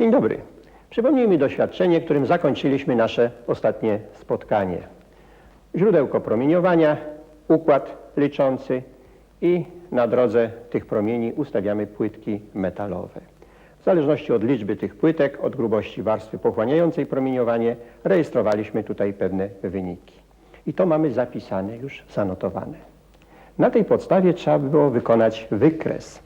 Dzień dobry. Przypomnijmy doświadczenie, którym zakończyliśmy nasze ostatnie spotkanie. Źródełko promieniowania, układ liczący i na drodze tych promieni ustawiamy płytki metalowe. W zależności od liczby tych płytek, od grubości warstwy pochłaniającej promieniowanie, rejestrowaliśmy tutaj pewne wyniki. I to mamy zapisane, już zanotowane. Na tej podstawie trzeba by było wykonać wykres.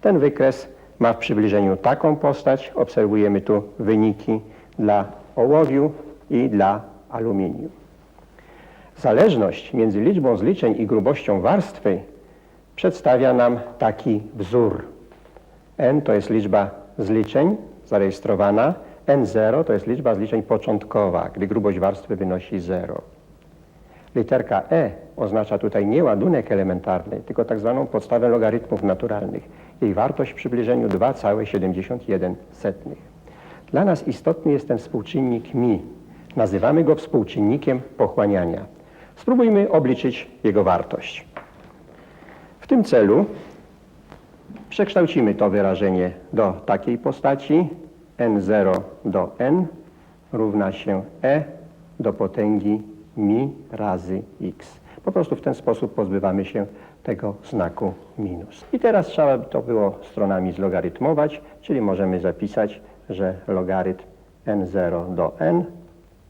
Ten wykres ma w przybliżeniu taką postać. Obserwujemy tu wyniki dla ołowiu i dla aluminium. Zależność między liczbą zliczeń i grubością warstwy przedstawia nam taki wzór. N to jest liczba zliczeń zarejestrowana, N0 to jest liczba zliczeń początkowa, gdy grubość warstwy wynosi 0. Literka E oznacza tutaj nie ładunek elementarny, tylko tak zwaną podstawę logarytmów naturalnych. Jej wartość w przybliżeniu 2,71. Dla nas istotny jest ten współczynnik mi. Nazywamy go współczynnikiem pochłaniania. Spróbujmy obliczyć jego wartość. W tym celu przekształcimy to wyrażenie do takiej postaci n0 do n równa się e do potęgi mi razy x. Po prostu w ten sposób pozbywamy się tego znaku minus. I teraz trzeba by to było stronami zlogarytmować, czyli możemy zapisać, że logarytm n0 do n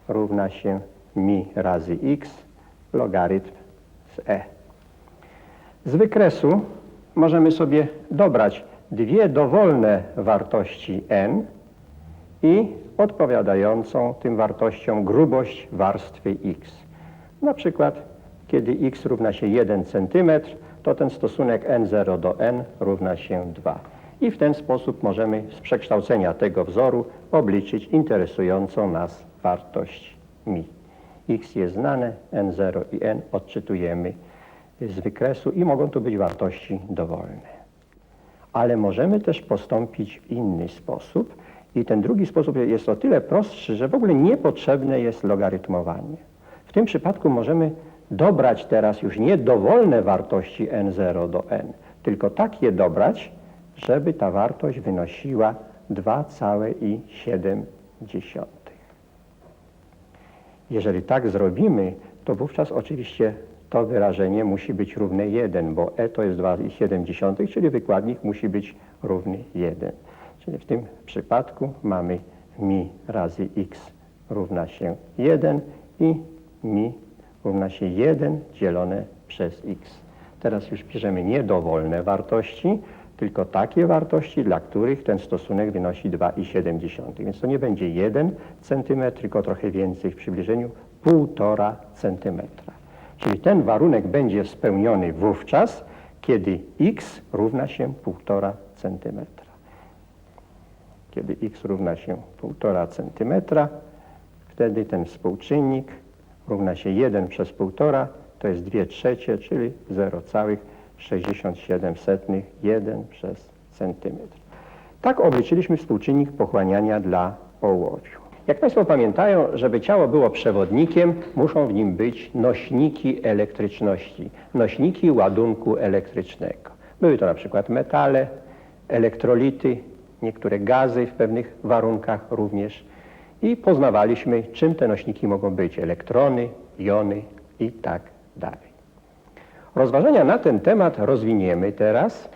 równa się mi razy x logarytm z e. Z wykresu możemy sobie dobrać dwie dowolne wartości n i odpowiadającą tym wartościom grubość warstwy x. Na przykład, kiedy x równa się 1 cm, to ten stosunek n0 do n równa się 2. I w ten sposób możemy z przekształcenia tego wzoru obliczyć interesującą nas wartość mi. x jest znane, n0 i n odczytujemy z wykresu i mogą tu być wartości dowolne. Ale możemy też postąpić w inny sposób i ten drugi sposób jest o tyle prostszy, że w ogóle niepotrzebne jest logarytmowanie. W tym przypadku możemy dobrać teraz już nie dowolne wartości n0 do n, tylko tak je dobrać, żeby ta wartość wynosiła 2,7. Jeżeli tak zrobimy, to wówczas oczywiście to wyrażenie musi być równe 1, bo e to jest 2,7, czyli wykładnik musi być równy 1. Czyli w tym przypadku mamy mi razy x równa się 1 i mi równa się 1 dzielone przez x. Teraz już bierzemy nie dowolne wartości, tylko takie wartości, dla których ten stosunek wynosi 2,7. Więc to nie będzie 1 cm, tylko trochę więcej w przybliżeniu 1,5 cm. Czyli ten warunek będzie spełniony wówczas, kiedy x równa się 1,5 cm. Kiedy x równa się 1,5 cm, wtedy ten współczynnik równa się 1 przez 1,5, to jest 2 trzecie, czyli 0,67 1 przez centymetr. Tak obliczyliśmy współczynnik pochłaniania dla ołowiu. Jak Państwo pamiętają, żeby ciało było przewodnikiem, muszą w nim być nośniki elektryczności, nośniki ładunku elektrycznego. Były to na przykład metale, elektrolity, niektóre gazy w pewnych warunkach również. I poznawaliśmy, czym te nośniki mogą być, elektrony, jony i tak dalej. Rozważania na ten temat rozwiniemy teraz,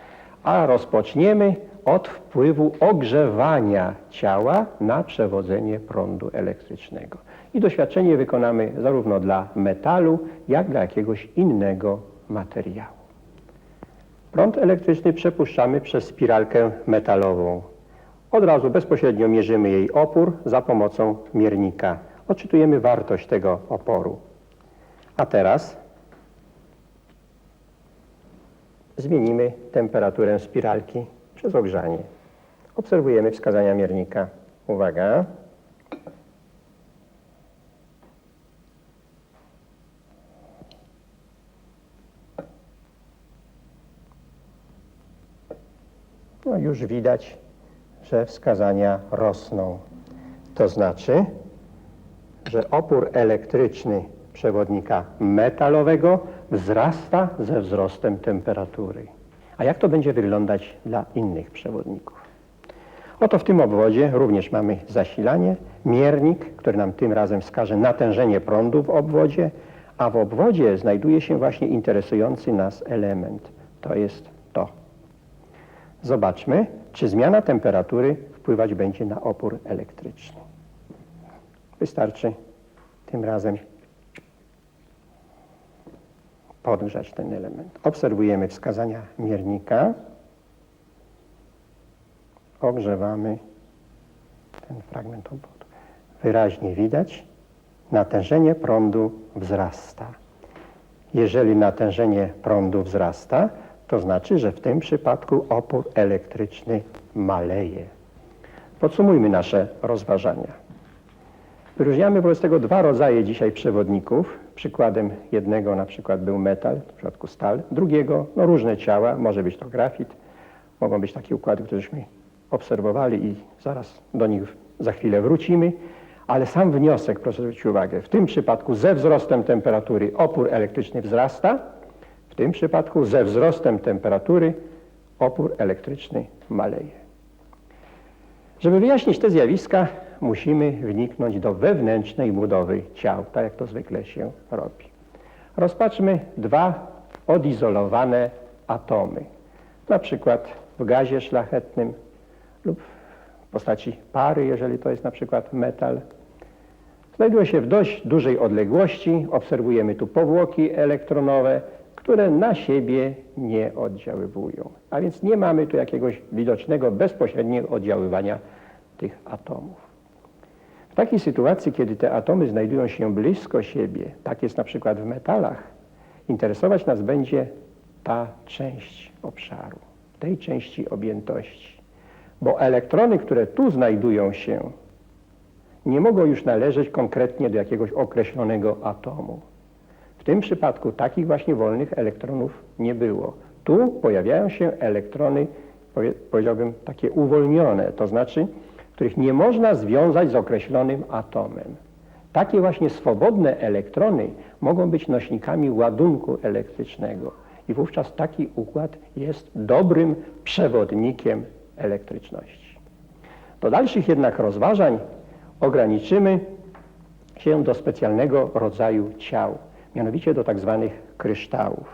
a rozpoczniemy od wpływu ogrzewania ciała na przewodzenie prądu elektrycznego. I doświadczenie wykonamy zarówno dla metalu, jak dla jakiegoś innego materiału. Prąd elektryczny przepuszczamy przez spiralkę metalową. Od razu bezpośrednio mierzymy jej opór za pomocą miernika. Odczytujemy wartość tego oporu. A teraz zmienimy temperaturę spiralki przez ogrzanie. Obserwujemy wskazania miernika. Uwaga. No już widać, że wskazania rosną. To znaczy, że opór elektryczny przewodnika metalowego wzrasta ze wzrostem temperatury. A jak to będzie wyglądać dla innych przewodników? Oto w tym obwodzie również mamy zasilanie, miernik, który nam tym razem wskaże natężenie prądu w obwodzie, a w obwodzie znajduje się właśnie interesujący nas element. To jest to. Zobaczmy, czy zmiana temperatury wpływać będzie na opór elektryczny. Wystarczy tym razem podgrzać ten element. Obserwujemy wskazania miernika. Ogrzewamy ten fragment obwodu. Wyraźnie widać, natężenie prądu wzrasta. Jeżeli natężenie prądu wzrasta, to znaczy, że w tym przypadku opór elektryczny maleje. Podsumujmy nasze rozważania. Wyróżniamy wobec tego dwa rodzaje dzisiaj przewodników. Przykładem jednego na przykład był metal, w przypadku stal, drugiego no różne ciała, może być to grafit, mogą być takie układy, któreśmy obserwowali i zaraz do nich za chwilę wrócimy. Ale sam wniosek, proszę zwrócić uwagę, w tym przypadku ze wzrostem temperatury opór elektryczny wzrasta, w tym przypadku ze wzrostem temperatury opór elektryczny maleje. Żeby wyjaśnić te zjawiska, musimy wniknąć do wewnętrznej budowy ciał, tak jak to zwykle się robi. Rozpatrzmy dwa odizolowane atomy, na przykład w gazie szlachetnym lub w postaci pary, jeżeli to jest na przykład metal. Znajdują się w dość dużej odległości, obserwujemy tu powłoki elektronowe, które na siebie nie oddziaływują. A więc nie mamy tu jakiegoś widocznego, bezpośredniego oddziaływania tych atomów. W takiej sytuacji, kiedy te atomy znajdują się blisko siebie, tak jest na przykład w metalach, interesować nas będzie ta część obszaru, tej części objętości. Bo elektrony, które tu znajdują się, nie mogą już należeć konkretnie do jakiegoś określonego atomu. W tym przypadku takich właśnie wolnych elektronów nie było. Tu pojawiają się elektrony, powie- powiedziałbym, takie uwolnione, to znaczy, których nie można związać z określonym atomem. Takie właśnie swobodne elektrony mogą być nośnikami ładunku elektrycznego i wówczas taki układ jest dobrym przewodnikiem elektryczności. Do dalszych jednak rozważań ograniczymy się do specjalnego rodzaju ciał, mianowicie do tak zwanych kryształów.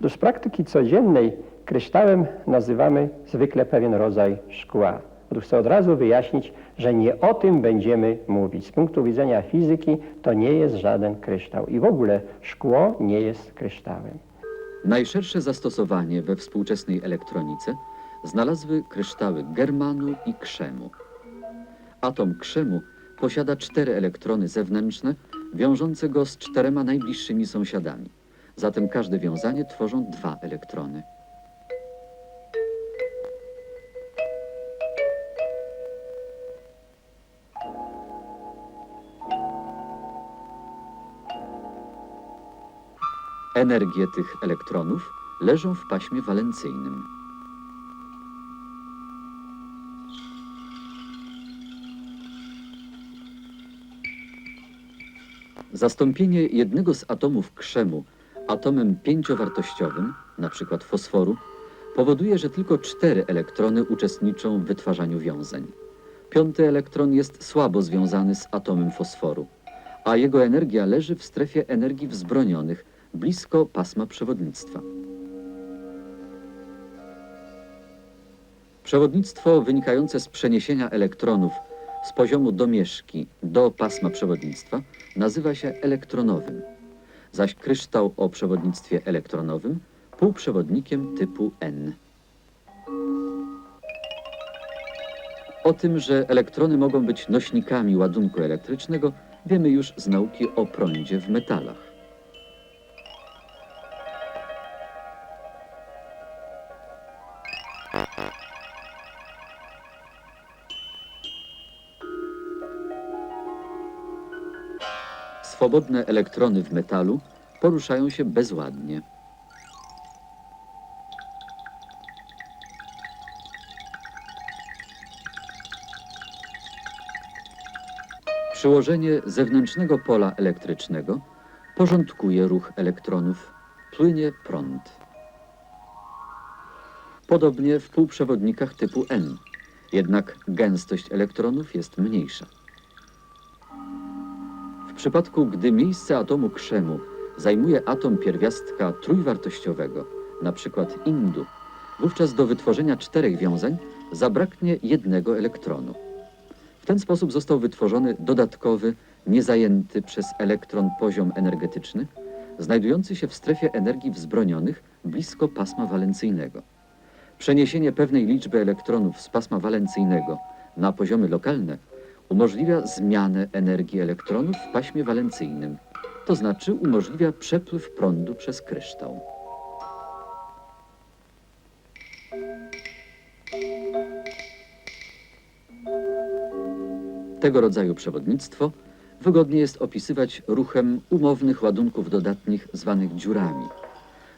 Otóż z praktyki codziennej kryształem nazywamy zwykle pewien rodzaj szkła. Otóż chcę od razu wyjaśnić, że nie o tym będziemy mówić. Z punktu widzenia fizyki to nie jest żaden kryształ i w ogóle szkło nie jest kryształem. Najszersze zastosowanie we współczesnej elektronice znalazły kryształy germanu i krzemu. Atom krzemu posiada cztery elektrony zewnętrzne, wiążące go z czterema najbliższymi sąsiadami. Zatem każde wiązanie tworzą dwa elektrony. Energie tych elektronów leżą w paśmie walencyjnym. Zastąpienie jednego z atomów krzemu atomem pięciowartościowym, np. fosforu, powoduje, że tylko cztery elektrony uczestniczą w wytwarzaniu wiązań. Piąty elektron jest słabo związany z atomem fosforu, a jego energia leży w strefie energii wzbronionych, blisko pasma przewodnictwa. Przewodnictwo wynikające z przeniesienia elektronów z poziomu domieszki do pasma przewodnictwa nazywa się elektronowym, zaś kryształ o przewodnictwie elektronowym półprzewodnikiem typu N. O tym, że elektrony mogą być nośnikami ładunku elektrycznego, wiemy już z nauki o prądzie w metalach. Swobodne elektrony w metalu poruszają się bezładnie. Przyłożenie zewnętrznego pola elektrycznego porządkuje ruch elektronów, płynie prąd. Podobnie w półprzewodnikach typu N. jednak gęstość elektronów jest mniejsza. Przypadku, gdy miejsce atomu krzemu zajmuje atom pierwiastka trójwartościowego, np. indu, wówczas do wytworzenia czterech wiązań zabraknie jednego elektronu. W ten sposób został wytworzony dodatkowy, niezajęty przez elektron poziom energetyczny, znajdujący się w strefie energii wzbronionych blisko pasma walencyjnego. Przeniesienie pewnej liczby elektronów z pasma walencyjnego na poziomy lokalne umożliwia zmianę energii elektronów w paśmie walencyjnym, to znaczy umożliwia przepływ prądu przez kryształ. Tego rodzaju przewodnictwo wygodnie jest opisywać ruchem umownych ładunków dodatnich zwanych dziurami.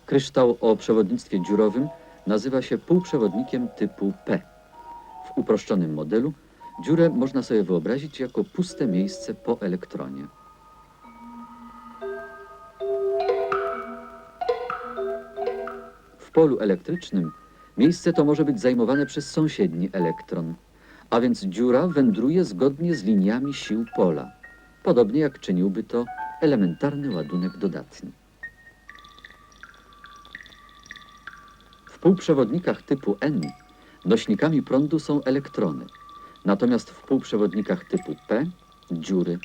Kryształ o przewodnictwie dziurowym nazywa się półprzewodnikiem typu P. W uproszczonym modelu dziurę można sobie wyobrazić jako puste miejsce po elektronie. W polu elektrycznym miejsce to może być zajmowane przez sąsiedni elektron, a więc dziura wędruje zgodnie z liniami sił pola, podobnie jak czyniłby to elementarny ładunek dodatni. W półprzewodnikach typu N nośnikami prądu są elektrony, natomiast w półprzewodnikach typu P dziury.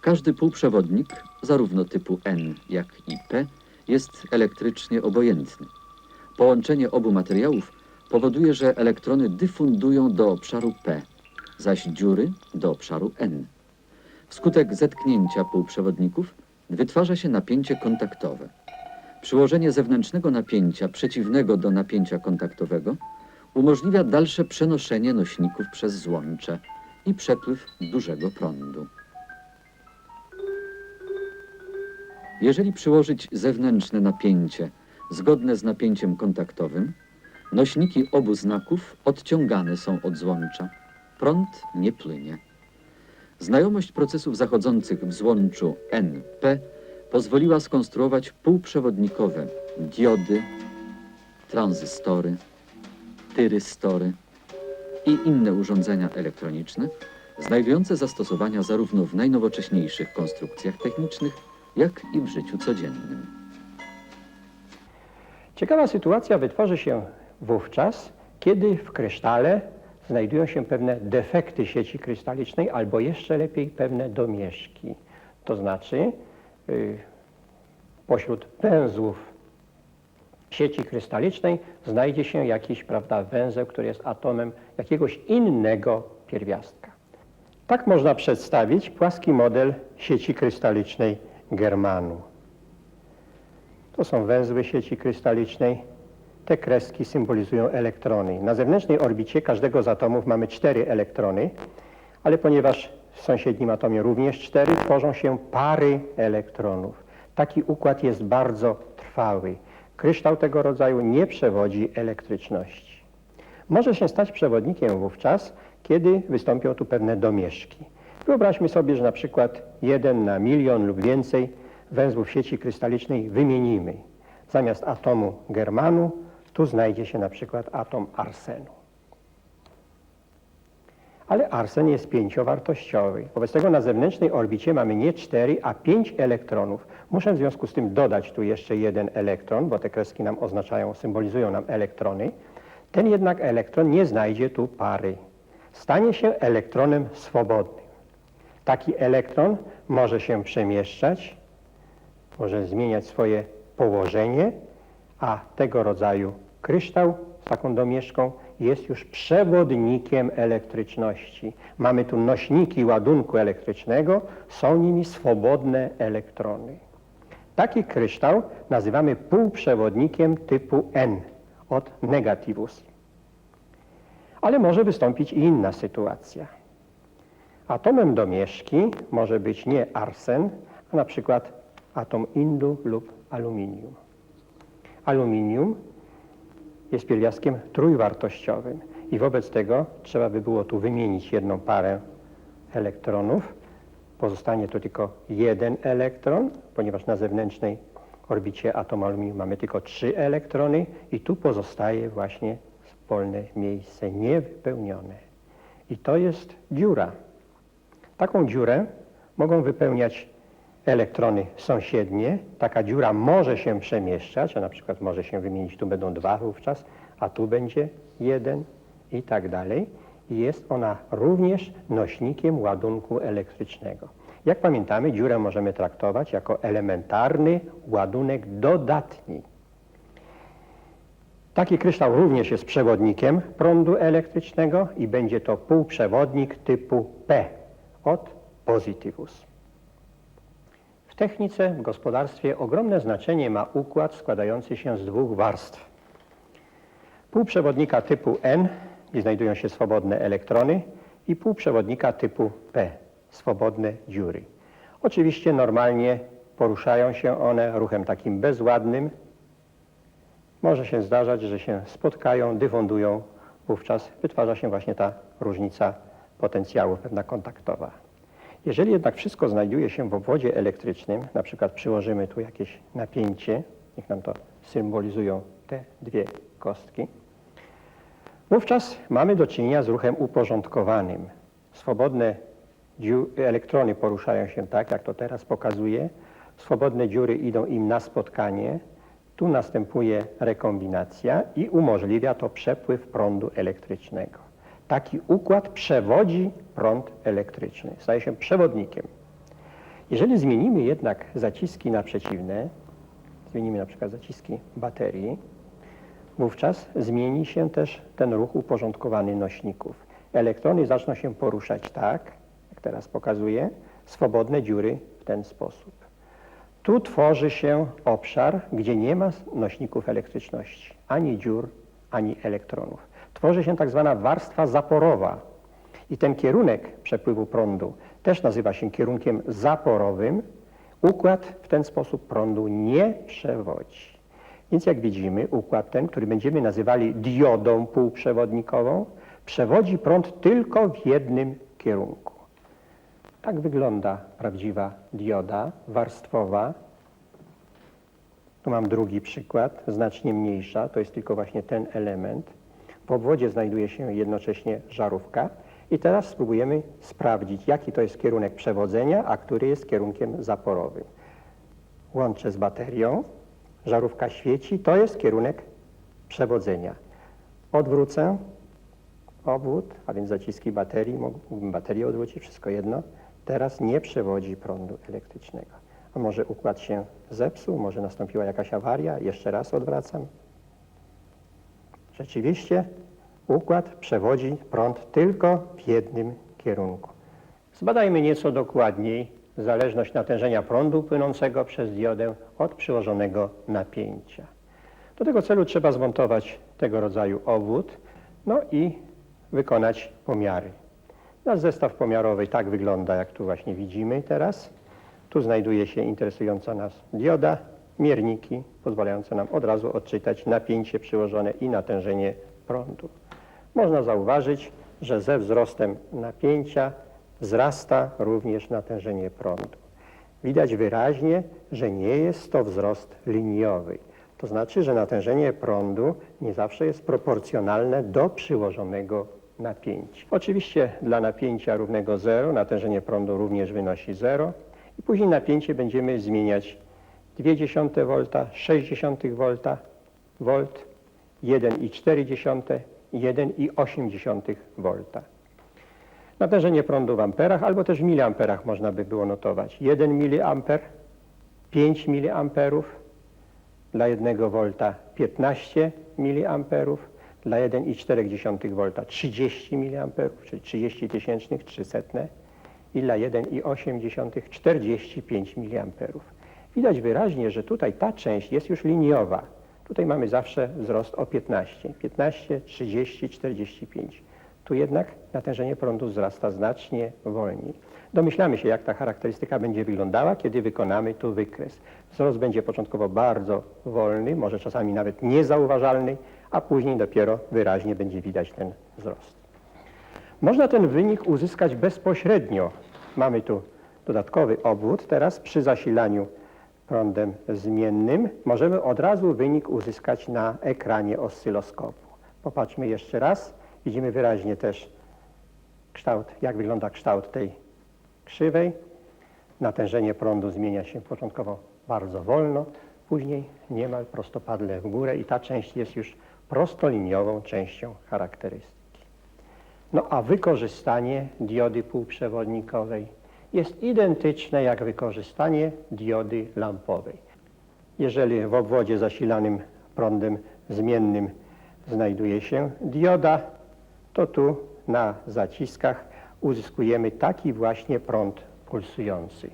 Każdy półprzewodnik, zarówno typu N, jak i P, jest elektrycznie obojętny. Połączenie obu materiałów powoduje, że elektrony dyfundują do obszaru P, zaś dziury do obszaru N. Wskutek zetknięcia półprzewodników wytwarza się napięcie kontaktowe. Przyłożenie zewnętrznego napięcia przeciwnego do napięcia kontaktowego umożliwia dalsze przenoszenie nośników przez złącze i przepływ dużego prądu. Jeżeli przyłożyć zewnętrzne napięcie zgodne z napięciem kontaktowym, nośniki obu znaków odciągane są od złącza. Prąd nie płynie. Znajomość procesów zachodzących w złączu NP pozwoliła skonstruować półprzewodnikowe diody, tranzystory, tyrystory i inne urządzenia elektroniczne, znajdujące zastosowania zarówno w najnowocześniejszych konstrukcjach technicznych, jak i w życiu codziennym. Ciekawa sytuacja wytworzy się wówczas, kiedy w krysztale znajdują się pewne defekty sieci krystalicznej albo jeszcze lepiej pewne domieszki. To znaczy y, pośród węzłów sieci krystalicznej znajdzie się jakiś prawda, węzeł, który jest atomem jakiegoś innego pierwiastka. Tak można przedstawić płaski model sieci krystalicznej Germanu. To są węzły sieci krystalicznej. Te kreski symbolizują elektrony. Na zewnętrznej orbicie każdego z atomów mamy cztery elektrony, ale ponieważ w sąsiednim atomie również cztery, tworzą się pary elektronów. Taki układ jest bardzo trwały. Kryształ tego rodzaju nie przewodzi elektryczności. Może się stać przewodnikiem wówczas, kiedy wystąpią tu pewne domieszki. Wyobraźmy sobie, że na przykład jeden na milion lub więcej węzłów sieci krystalicznej wymienimy. Zamiast atomu germanu tu znajdzie się na przykład atom arsenu. Ale arsen jest pięciowartościowy. Wobec tego na zewnętrznej orbicie mamy nie cztery, a pięć elektronów. Muszę w związku z tym dodać tu jeszcze jeden elektron, bo te kreski nam oznaczają, symbolizują nam elektrony. Ten jednak elektron nie znajdzie tu pary. Stanie się elektronem swobodnym. Taki elektron może się przemieszczać, może zmieniać swoje położenie, a tego rodzaju kryształ taką domieszką jest już przewodnikiem elektryczności. Mamy tu nośniki ładunku elektrycznego, są nimi swobodne elektrony. Taki kryształ nazywamy półprzewodnikiem typu N od negativus. Ale może wystąpić i inna sytuacja. Atomem domieszki może być nie arsen, a na przykład atom indu lub aluminium. Aluminium jest pierwiastkiem trójwartościowym i wobec tego trzeba by było tu wymienić jedną parę elektronów. Pozostanie tu tylko jeden elektron, ponieważ na zewnętrznej orbicie atomu aluminium mamy tylko trzy elektrony i tu pozostaje właśnie wolne miejsce, niewypełnione. I to jest dziura. Taką dziurę mogą wypełniać elektrony sąsiednie. Taka dziura może się przemieszczać, a na przykład może się wymienić, tu będą dwa wówczas, a tu będzie jeden i tak dalej. I jest ona również nośnikiem ładunku elektrycznego. Jak pamiętamy, dziurę możemy traktować jako elementarny ładunek dodatni. Taki kryształ również jest przewodnikiem prądu elektrycznego i będzie to półprzewodnik typu P od pozytywus. W technice, w gospodarstwie ogromne znaczenie ma układ składający się z dwóch warstw. Półprzewodnika typu N, gdzie znajdują się swobodne elektrony i półprzewodnika typu P, swobodne dziury. Oczywiście normalnie poruszają się one ruchem takim bezładnym, może się zdarzać, że się spotkają, dyfondują, wówczas wytwarza się właśnie ta różnica potencjału, pewna kontaktowa. Jeżeli jednak wszystko znajduje się w obwodzie elektrycznym, na przykład przyłożymy tu jakieś napięcie, niech nam to symbolizują te dwie kostki, wówczas mamy do czynienia z ruchem uporządkowanym. Swobodne elektrony poruszają się tak, jak to teraz pokazuje, swobodne dziury idą im na spotkanie, tu następuje rekombinacja i umożliwia to przepływ prądu elektrycznego. Taki układ przewodzi prąd elektryczny, staje się przewodnikiem. Jeżeli zmienimy jednak zaciski na przeciwne, zmienimy na przykład zaciski baterii, wówczas zmieni się też ten ruch uporządkowany nośników. Elektrony zaczną się poruszać tak, jak teraz pokazuję, swobodne dziury w ten sposób. Tu tworzy się obszar, gdzie nie ma nośników elektryczności, ani dziur, ani elektronów. Tworzy się tak zwana warstwa zaporowa i ten kierunek przepływu prądu też nazywa się kierunkiem zaporowym. Układ w ten sposób prądu nie przewodzi. Więc jak widzimy, układ ten, który będziemy nazywali diodą półprzewodnikową, przewodzi prąd tylko w jednym kierunku. Tak wygląda prawdziwa dioda warstwowa. Tu mam drugi przykład, znacznie mniejsza, to jest tylko właśnie ten element. W obwodzie znajduje się jednocześnie żarówka i teraz spróbujemy sprawdzić, jaki to jest kierunek przewodzenia, a który jest kierunkiem zaporowym. Łączę z baterią, żarówka świeci, to jest kierunek przewodzenia. Odwrócę obwód, a więc zaciski baterii, mógłbym baterię odwrócić, wszystko jedno. Teraz nie przewodzi prądu elektrycznego. A może układ się zepsuł, może nastąpiła jakaś awaria, jeszcze raz odwracam. Rzeczywiście układ przewodzi prąd tylko w jednym kierunku. Zbadajmy nieco dokładniej zależność natężenia prądu płynącego przez diodę od przyłożonego napięcia. Do tego celu trzeba zmontować tego rodzaju obwód, no i wykonać pomiary. Nasz zestaw pomiarowy tak wygląda, jak tu właśnie widzimy teraz. Tu znajduje się interesująca nas dioda, mierniki pozwalające nam od razu odczytać napięcie przyłożone i natężenie prądu. Można zauważyć, że ze wzrostem napięcia wzrasta również natężenie prądu. Widać wyraźnie, że nie jest to wzrost liniowy. To znaczy, że natężenie prądu nie zawsze jest proporcjonalne do przyłożonego napięcia. Oczywiście dla napięcia równego 0 natężenie prądu również wynosi 0 i później napięcie będziemy zmieniać 0,2 V, 60 V, volt, 1,4, 1,8 V. Natężenie prądu w amperach albo też w miliamperach można by było notować. 1 mA, 5 mA, dla 1 V 15 mA, dla 1,4 V 30 mA, czyli 30 tysięcznych, 300 i dla 1,8 45 mA. Widać wyraźnie, że tutaj ta część jest już liniowa. Tutaj mamy zawsze wzrost o 15, 15, 30, 45. Tu jednak natężenie prądu wzrasta znacznie wolniej. Domyślamy się, jak ta charakterystyka będzie wyglądała, kiedy wykonamy tu wykres. Wzrost będzie początkowo bardzo wolny, może czasami nawet niezauważalny, a później dopiero wyraźnie będzie widać ten wzrost. Można ten wynik uzyskać bezpośrednio. Mamy tu dodatkowy obwód. Teraz przy zasilaniu prądem zmiennym możemy od razu wynik uzyskać na ekranie oscyloskopu. Popatrzmy jeszcze raz. Widzimy wyraźnie też kształt, jak wygląda kształt tej krzywej. Natężenie prądu zmienia się początkowo bardzo wolno, później niemal prostopadle w górę i ta część jest już prostoliniową częścią charakterystyki. No a wykorzystanie diody półprzewodnikowej jest identyczne jak wykorzystanie diody lampowej. Jeżeli w obwodzie zasilanym prądem zmiennym znajduje się dioda, to tu na zaciskach uzyskujemy taki właśnie prąd pulsujący.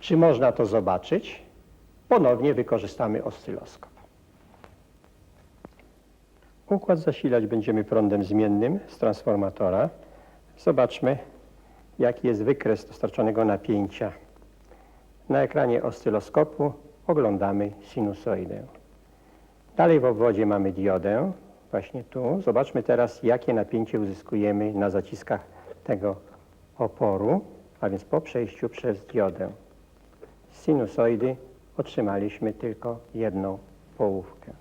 Czy można to zobaczyć? Ponownie wykorzystamy oscyloskop. Układ zasilać będziemy prądem zmiennym z transformatora. Zobaczmy, jaki jest wykres dostarczonego napięcia. Na ekranie oscyloskopu oglądamy sinusoidę. Dalej w obwodzie mamy diodę, właśnie tu. Zobaczmy teraz, jakie napięcie uzyskujemy na zaciskach tego oporu, a więc po przejściu przez diodę. Z sinusoidy otrzymaliśmy tylko jedną połówkę.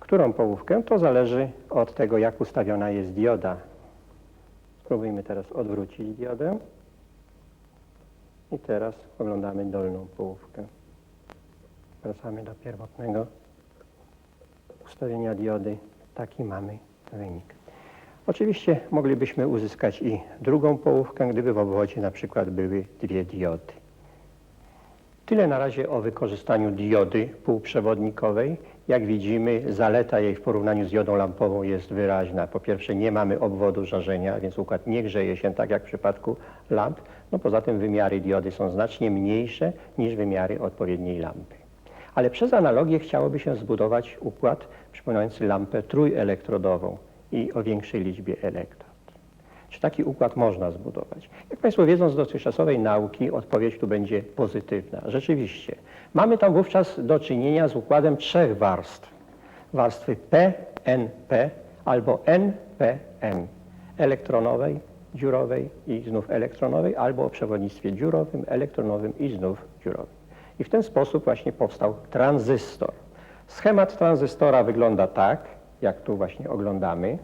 Którą połówkę? To zależy od tego, jak ustawiona jest dioda. Spróbujmy teraz odwrócić diodę. I teraz oglądamy dolną połówkę. Wracamy do pierwotnego ustawienia diody. Taki mamy wynik. Oczywiście moglibyśmy uzyskać i drugą połówkę, gdyby w obwodzie na przykład były dwie diody. Tyle na razie o wykorzystaniu diody półprzewodnikowej. Jak widzimy, zaleta jej w porównaniu z diodą lampową jest wyraźna. Po pierwsze, nie mamy obwodu żarzenia, więc układ nie grzeje się tak jak w przypadku lamp. No poza tym wymiary diody są znacznie mniejsze niż wymiary odpowiedniej lampy. Ale przez analogię chciałoby się zbudować układ przypominający lampę trójelektrodową i o większej liczbie elektrod. Czy taki układ można zbudować? Jak Państwo wiedzą z dotychczasowej nauki, odpowiedź tu będzie pozytywna. Rzeczywiście. Mamy tam wówczas do czynienia z układem trzech warstw. Warstwy P, albo NPN. Elektronowej, dziurowej i znów elektronowej, albo o przewodnictwie dziurowym, elektronowym i znów dziurowym. I w ten sposób właśnie powstał tranzystor. Schemat tranzystora wygląda tak, jak tu właśnie oglądamy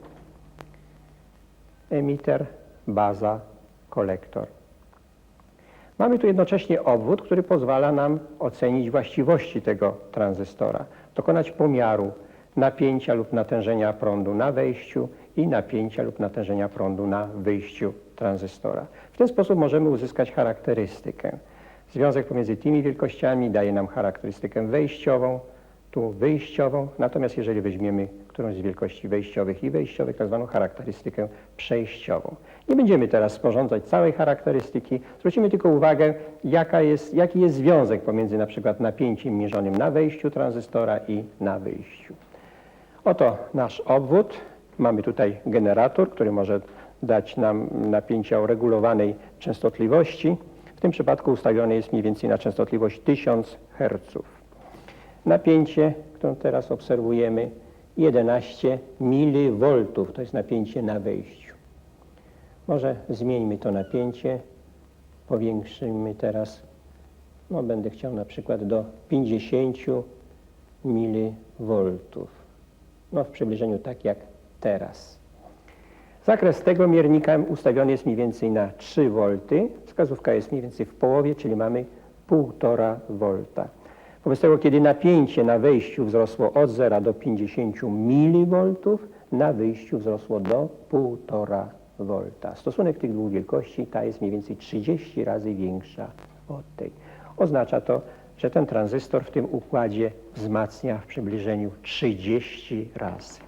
emiter, baza, kolektor. Mamy tu jednocześnie obwód, który pozwala nam ocenić właściwości tego tranzystora, dokonać pomiaru napięcia lub natężenia prądu na wejściu i napięcia lub natężenia prądu na wyjściu tranzystora. W ten sposób możemy uzyskać charakterystykę. Związek pomiędzy tymi wielkościami daje nam charakterystykę wejściową, tu wyjściową, natomiast jeżeli weźmiemy którąś z wielkości wejściowych i wejściowych, tak zwaną charakterystykę przejściową. Nie będziemy teraz sporządzać całej charakterystyki, zwrócimy tylko uwagę, jaka jest, jaki jest związek pomiędzy na przykład napięciem mierzonym na wejściu tranzystora i na wyjściu. Oto nasz obwód. Mamy tutaj generator, który może dać nam napięcie o regulowanej częstotliwości. W tym przypadku ustawiony jest mniej więcej na częstotliwość 1000 Hz. Napięcie, którą teraz obserwujemy, 11 mV, to jest napięcie na wejściu. Może zmieńmy to napięcie, powiększymy teraz, no będę chciał na przykład do 50 mV. No w przybliżeniu tak jak teraz. Zakres tego miernika ustawiony jest mniej więcej na 3 V. Wskazówka jest mniej więcej w połowie, czyli mamy 1,5 V. Wobec tego, kiedy napięcie na wejściu wzrosło od 0 do 50 mV, na wyjściu wzrosło do 1,5 V. Stosunek tych dwóch wielkości ta jest mniej więcej 30 razy większa od tej. Oznacza to, że ten tranzystor w tym układzie wzmacnia w przybliżeniu 30 razy.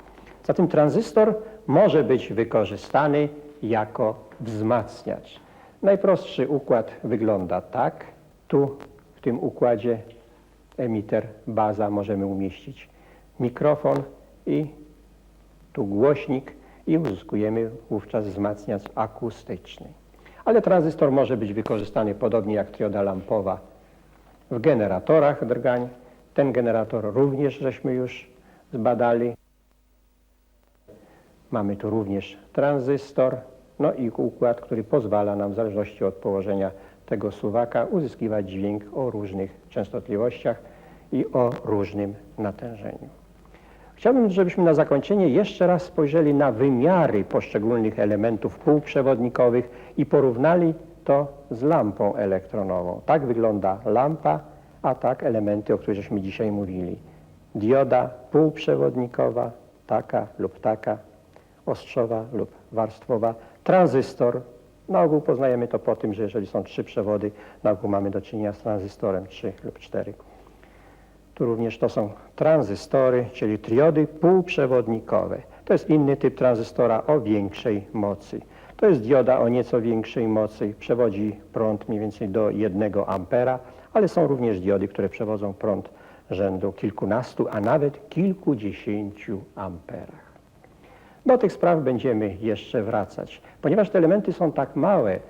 Zatem tranzystor może być wykorzystany jako wzmacniacz. Najprostszy układ wygląda tak. Tu w tym układzie emiter, baza możemy umieścić mikrofon i tu głośnik i uzyskujemy wówczas wzmacniacz akustyczny. Ale tranzystor może być wykorzystany podobnie jak trioda lampowa w generatorach drgań. Ten generator również żeśmy już zbadali. Mamy tu również tranzystor, no i układ, który pozwala nam w zależności od położenia tego suwaka uzyskiwać dźwięk o różnych częstotliwościach i o różnym natężeniu. Chciałbym, żebyśmy na zakończenie jeszcze raz spojrzeli na wymiary poszczególnych elementów półprzewodnikowych i porównali to z lampą elektronową. Tak wygląda lampa, a tak elementy, o których żeśmy dzisiaj mówili. Dioda półprzewodnikowa, taka lub taka, ostrzowa lub warstwowa, tranzystor. Na ogół poznajemy to po tym, że jeżeli są trzy przewody, na ogół mamy do czynienia z tranzystorem trzy lub cztery. Tu również to są tranzystory, czyli triody półprzewodnikowe. To jest inny typ tranzystora o większej mocy. To jest dioda o nieco większej mocy, przewodzi prąd mniej więcej do 1 ampera, ale są również diody, które przewodzą prąd rzędu kilkunastu, a nawet kilkudziesięciu amperach. Do tych spraw będziemy jeszcze wracać. Ponieważ te elementy są tak małe,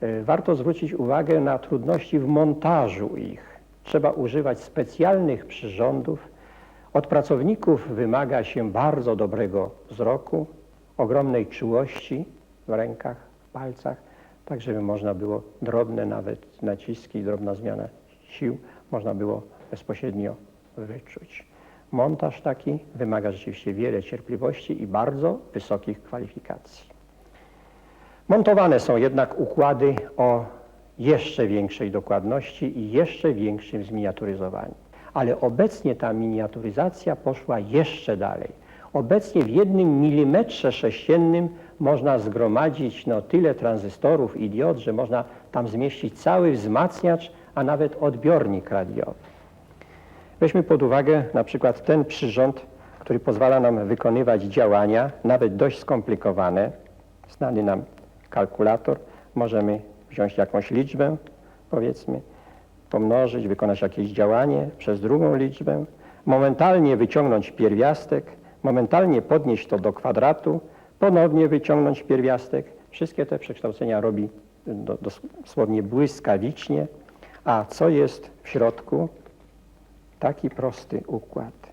e, warto zwrócić uwagę na trudności w montażu ich. Trzeba używać specjalnych przyrządów. Od pracowników wymaga się bardzo dobrego wzroku, ogromnej czułości w rękach, w palcach, tak żeby można było drobne nawet naciski, drobna zmiana sił, można było bezpośrednio wyczuć. Montaż taki wymaga rzeczywiście wiele cierpliwości i bardzo wysokich kwalifikacji. Montowane są jednak układy o jeszcze większej dokładności i jeszcze większym zminiaturyzowaniu. Ale obecnie ta miniaturyzacja poszła jeszcze dalej. Obecnie w jednym milimetrze sześciennym można zgromadzić no, tyle tranzystorów i diod, że można tam zmieścić cały wzmacniacz, a nawet odbiornik radiowy. Weźmy pod uwagę na przykład ten przyrząd, który pozwala nam wykonywać działania, nawet dość skomplikowane. Znany nam kalkulator. Możemy wziąć jakąś liczbę, powiedzmy, pomnożyć, wykonać jakieś działanie przez drugą liczbę, momentalnie wyciągnąć pierwiastek, momentalnie podnieść to do kwadratu, ponownie wyciągnąć pierwiastek. Wszystkie te przekształcenia robi do, dosłownie błyskawicznie. A co jest w środku? Taki prosty układ.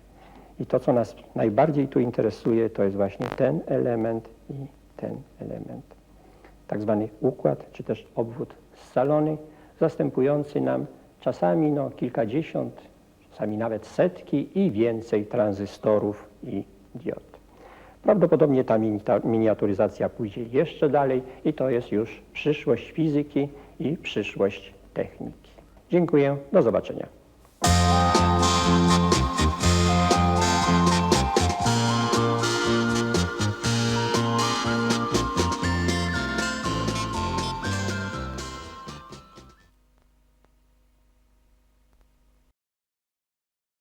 I to, co nas najbardziej tu interesuje, to jest właśnie ten element i ten element. Tak zwany układ, czy też obwód scalony, zastępujący nam czasami no, kilkadziesiąt, czasami nawet setki i więcej tranzystorów i diod. Prawdopodobnie ta miniaturyzacja pójdzie jeszcze dalej i to jest już przyszłość fizyki i przyszłość techniki. Dziękuję, do zobaczenia.